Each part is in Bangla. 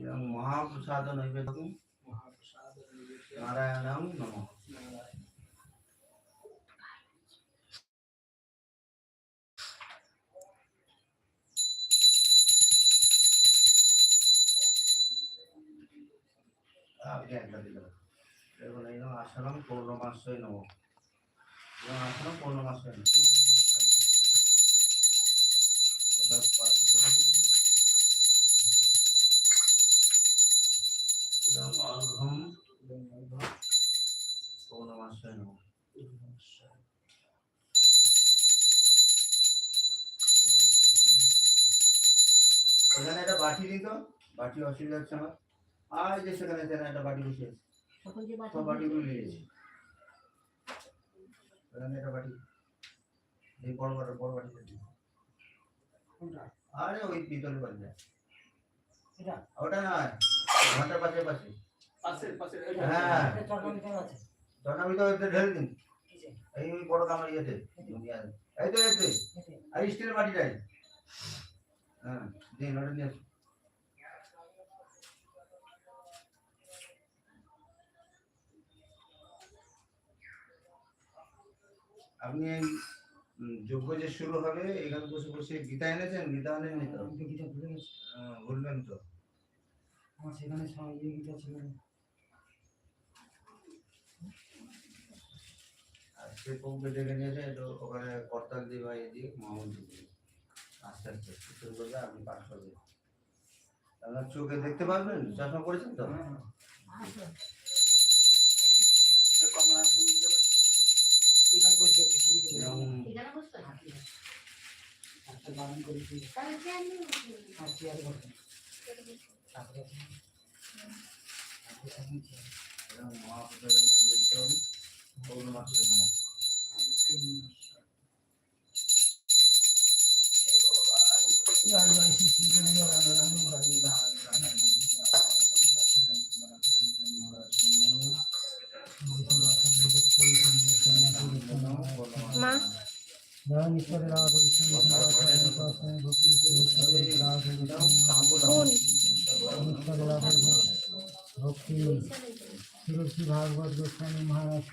এবং মহাপ্রসাদ নৈবেদ্যম মহাপ্রসাদ নৈবেদ্য নারায়ণং নমঃ নারায়ণ আপনি একটা এখানে একটা বাটি দিত বাটি অসুবিধা হচ্ছে আমার। আর যে সেখানে সেখানে একটা বাটি বসে আছে। সব বাটিগুলো নিয়েছি এখানে একটা বাটি। এই বড় বড় বড় বাটিটা দিই। আরে ওই পিতলের বাটিটা। এটা? ওটা নয় ঘণ্টার পাশে পাশে। পাশে পাশে হ্যাঁ। এটা চট্টগ্রাম ভিতরে আছে। জন্নাবি তো ওতে ঢেলে দিন। এই ওই বড় কামার ইয়েতে। এই তো এতে এতে। স্টিলের বাটিটাই। হ্যাঁ দিন ওটা নিয়ে আসুন। আপনি এই যজ্ঞ যে শুরু হবে এখানে বসে বসে গীতা এনেছেন? গীতা তো? আমি তো গীতা ভুলে গেছি। হ্যাঁ, বলবেন তো। আমার সেখানে সব ইয়ে গীতা ছিল। আর সে প্রভুকে ডেকে নিয়েছে ওখানে করতাল দিয়ে বা ইয়ে দিয়ে মামুন দিয়ে আস্তে আস্তে করবে আপনি পাশ করবেন আপনার চোখে দেখতে পারবেন? চশমা পড়েছেন তো? হ্যাঁ, মা কোন ভক্তি শ্রী ভাগবত গোস্বামী মহারাজ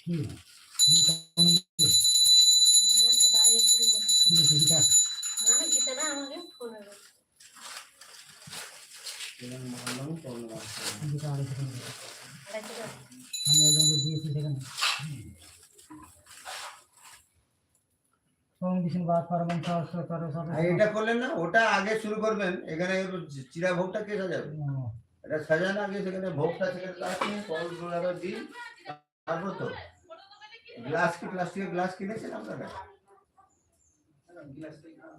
কি এটা করলেন না ওটা আগে শুরু করবেন এখানে চিরা ভোগটা কে সাজাবে এটা সাজান আগে সেখানে ভোগটা সেখানে রাখেন ফলগুলো দিন তারপর তো গ্লাস কি প্লাস্টিকের গ্লাস কিনেছেন আপনারা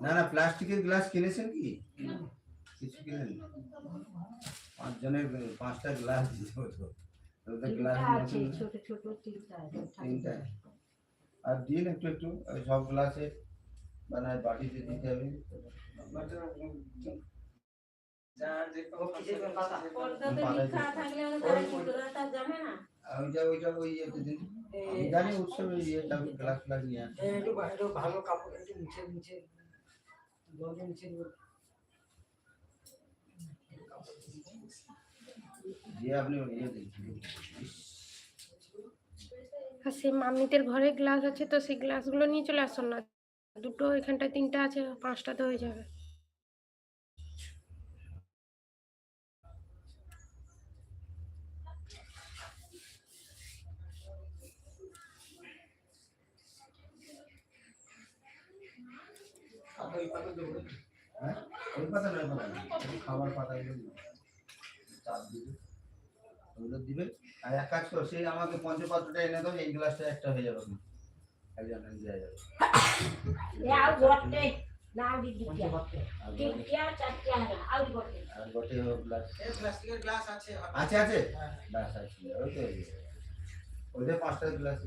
না না প্লাস্টিকের গ্লাস কিনেছেন কি কিছু কিনেন পাঁচজনের পাঁচটা গ্লাস দিতে হতো ওদের গ্লাস তিনটা আছে ছোট ছোট তিনটা আছে তিনটা। আর দিন একটু একটু ওই সব গ্লাসে বানায় বাটিতে দিতে হবে। পর্দাতে লেখা থাকলে ওরা তারা আর সে মামিদের ঘরে গ্লাস আছে তো সেই গ্লাসগুলো নিয়ে চলে আসুন না। দুটো এখানটায় তিনটা আছে পাঁচটাতে হয়ে যাবে। ওই পাতা দেবো হ্যাঁ? ওই পাতা নয় পাতা খাবার পাতা। চাপ দিবে ওগুলো দিবে আর এক কাজ করো সেই আমাকে পঞ্চপাত্রটা এনে দাও এই গ্লাসটা একটা হয়ে যাবে না একজন দেওয়া যাবে আর গোটে গ্লাস প্লাস্টিকের গ্লাস আছে আছে আছে হ্যাঁ। গ্লাস আছে ওই তো ওদের পাঁচটা গ্লাস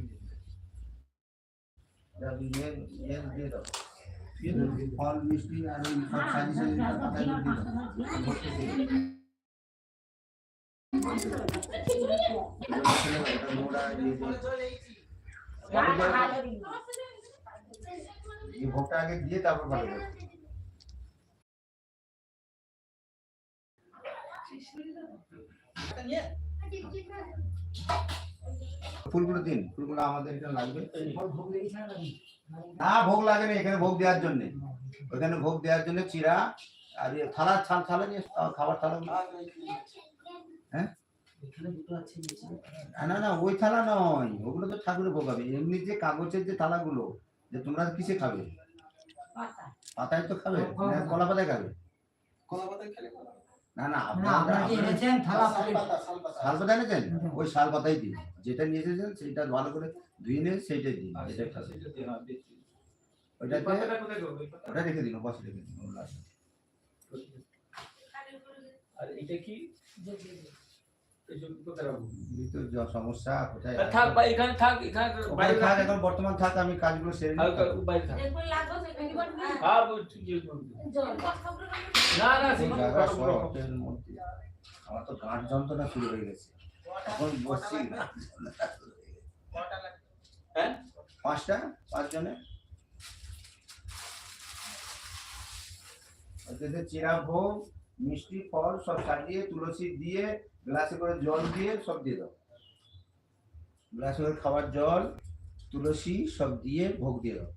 আপনি ইয়ে ইয়ে দিয়ে দাও ফল মিষ্টি আর সব সাজিয়ে ফুলগুলো দিন, ফুলগুলো আমাদের এখানে লাগবে। না, ভোগ লাগে না এখানে ভোগ দেওয়ার জন্য। ওখানে ভোগ দেওয়ার জন্য চিরা আর ইয়ে থাল, থালা নিয়ে খাবার, থালা। এখানে দুটো আছে নিচে। না না ওই থালা নয়। ওগুলো তো ঠাকুরের ভোগ এমনি যে কাগজের যে থালাগুলো যে তোমরা কিসে খাবে? পাতায় তো খাবে? কলা পাতায় খাবে? না না না, আপনারা আপনারা যে এনেছেন থালা শাল পাতা এনেছেন? ওই শাল পাতাই দিন। যেটা নিয়ে এসেছেন সেটা ভালো করে ধুয়ে নিয়ে সেইটাই দিন। যেটা ওটা রেখে দিন বসে রেখে দিন। আর এটা কি? যে, যে, যে। এসব কোথায় রাখব? এই তো যা সমস্যা কোথায় থাক বা এখানে থাক এখানে ওখানে বাইরে থাক থাক। এখন বর্তমান থাক আমি কাজগুলো সেরে নিই। হালকা বাইরে থাক। এরপর লাগবে সেখানে হ্যাঁ, হ্যাঁ বলছি যে বলবি। জল না না এই সেখানে জায়গা বড় বড় সব হোটেল মধ্যে। আমার তো গাঁট যন্ত্রণা শুরু হয়ে গেছে। এখন বসছি। হ্যাঁ? পাঁচটা? পাঁচজনে? ওতে চিরা ভোগ মিষ্টি, ফল সব সাজিয়ে, তুলসী দিয়ে, গ্লাসে করে জল দিয়ে সব দিয়ে দাও। গ্লাসে করে খাবার জল, তুলসী সব দিয়ে ভোগ দিয়ে দাও।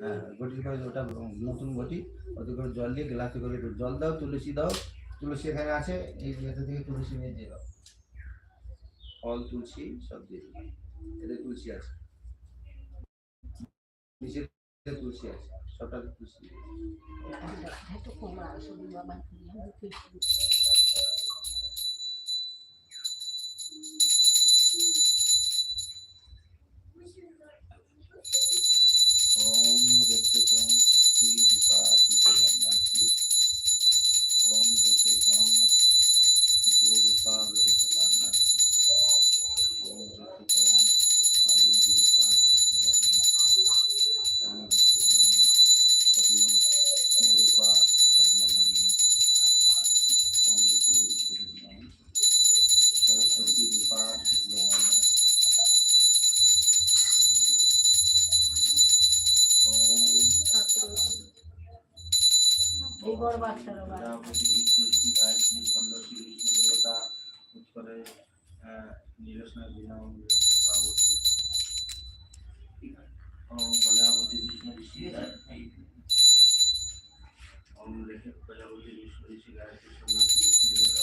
হ্যাঁ ঘটি করে ওটা নতুন ঘটি, ওতে করে জল দিয়ে গ্লাসে করে জল দাও, তুলসী দাও। তুলসী এখানে আছে, এই এতে থেকে তুলসী নিয়ে দিয়ে দাও। ফল, তুলসী সব দিয়ে এতে তুলসী আছে। নিচে তুলসী আছে সবটাতে তুলসী দেবতা উত্তরে নিরসনা পার্বতী ওম প্রজাপতি বিষ্ণু ঋষি ওম রেখে প্রজাপতি বিষ্ণু ঋষি, গায়ত্রী বিষ্ণু দেবতা